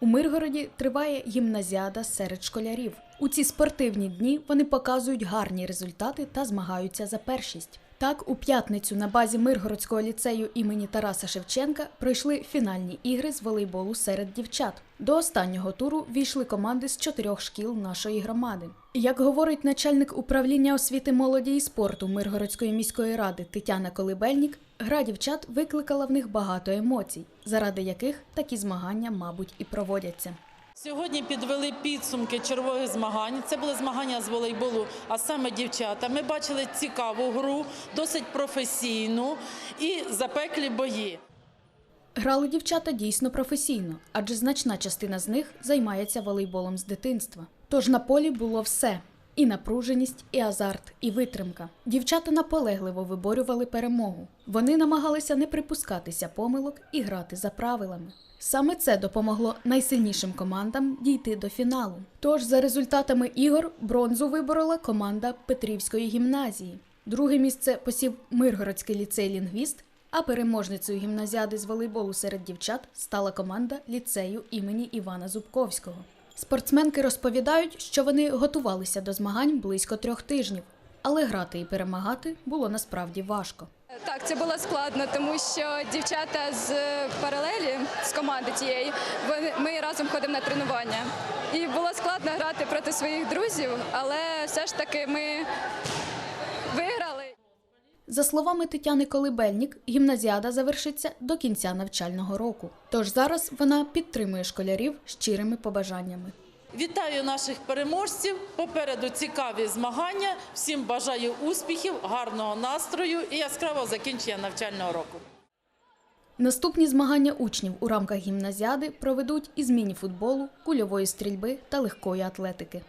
У Миргороді триває гімназіада серед школярів. У ці спортивні дні вони показують гарні результати та змагаються за першість. Так, у п'ятницю на базі Миргородського ліцею імені Тараса Шевченка пройшли фінальні ігри з волейболу серед дівчат. До останнього туру війшли команди з чотирьох шкіл нашої громади. Як говорить начальник управління освіти молоді і спорту Миргородської міської ради Тетяна Колибельнік, гра дівчат викликала в них багато емоцій, заради яких такі змагання, мабуть, і проводяться. Сьогодні підвели підсумки чергових змагань. Це були змагання з волейболу, а саме дівчата. Ми бачили цікаву гру, досить професійну і запеклі бої. Грали дівчата дійсно професійно, адже значна частина з них займається волейболом з дитинства. Тож на полі було все: і напруженість, і азарт, і витримка. Дівчата наполегливо виборювали перемогу. Вони намагалися не припускатися помилок і грати за правилами. Саме це допомогло найсильнішим командам дійти до фіналу. Тож, за результатами ігор, бронзу виборола команда Петрівської гімназії. Друге місце посів Миргородський ліцей лінгвіст, а переможницею гімназіади з волейболу серед дівчат стала команда ліцею імені Івана Зубковського. Спортсменки розповідають, що вони готувалися до змагань близько трьох тижнів, але грати і перемагати було насправді важко. Так, це було складно, тому що дівчата з паралелі з команди тієї, ми разом ходимо на тренування. І було складно грати проти своїх друзів, але все ж таки ми. За словами Тетяни Колибельнік, гімназіада завершиться до кінця навчального року. Тож зараз вона підтримує школярів щирими побажаннями. Вітаю наших переможців. Попереду цікаві змагання. Всім бажаю успіхів, гарного настрою і яскравого закінчення навчального року. Наступні змагання учнів у рамках гімназіади проведуть із міні-футболу, кульової стрільби та легкої атлетики.